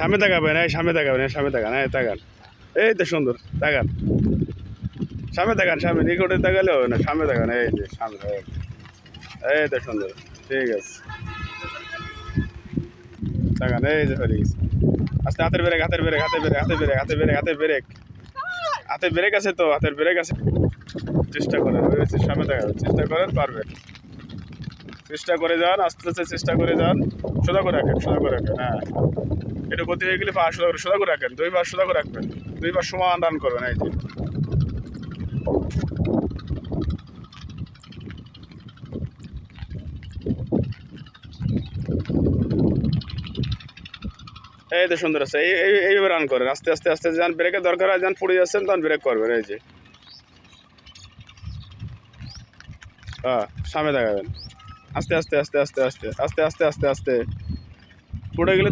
সামনে তাকাবেন এই সামনে তাকাবেন এই সামনে তাকান, এই তাকান। এই তো সুন্দর, তাকান। সামনে তাকান, সামনে, নিকটে তাকালে হবে না, সামনে তাকান, এই যে, সামনে, এই। তো সুন্দর, ঠিক আছে। তাকান, এই যে, হয়ে গেছে। আস্তে, হাতের ব্রেক হাতের ব্রেক হাতের ব্রেক হাতের ব্রেক হাতের ব্রেক হাতের ব্রেক। হাতের ব্রেক আছে তো, হাতের ব্রেক আছে। চেষ্টা করেন সামনে তাকাবেন চেষ্টা করেন, পারবেন। চেষ্টা করে যান, আস্তে আস্তে চেষ্টা করে যান। সোজা করে রাখেন, সোজা করে রাখেন হ্যাঁ। একটু গতি হয়ে গেলে পা সোজা করে সোজা করে রাখেন, দুইবার সোজা করে রাখবেন। দুইবার সমান রান করবেন, এই যে। এই তো সুন্দর আছে, এই এই- এইভাবে রান করেন, আস্তে আস্তে আস্তে যান ব্রেকের দরকার হয় যান পড়ে যাচ্ছেন, তখন ব্রেক করবেন, এই যে। হ্যাঁ সামনে দেখাবেন। আস্তে আস্তে আস্তে আস্তে আস্তে আস্তে আস্তে আস্তে আস্তে। পড়ে গেলে